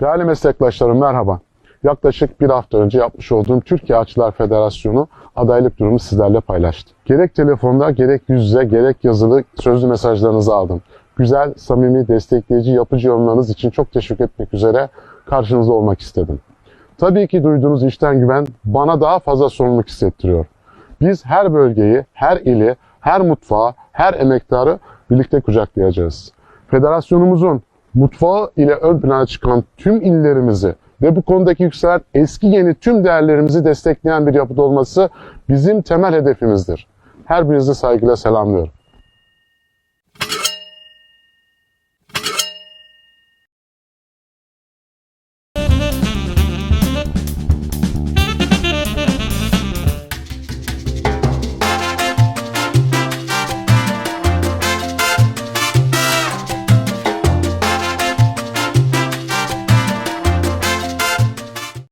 Değerli meslektaşlarım merhaba. Yaklaşık bir hafta önce yapmış olduğum Türkiye Ağaççılar Federasyonu adaylık durumu sizlerle paylaştım. Gerek telefonda gerek yüz yüze gerek yazılı sözlü mesajlarınızı aldım. Güzel, samimi, destekleyici, yapıcı yorumlarınız için çok teşekkür etmek üzere karşınızda olmak istedim. Tabii ki duyduğunuz işten güven bana daha fazla sorumluluk hissettiriyor. Biz her bölgeyi, her ili, her mutfağı, her emektarı birlikte kucaklayacağız. Federasyonumuzun mutfağı ile ön plana çıkan tüm illerimizi ve bu konudaki yükselen eski yeni tüm değerlerimizi destekleyen bir yapıda olması bizim temel hedefimizdir. Her birinizi saygıyla selamlıyorum.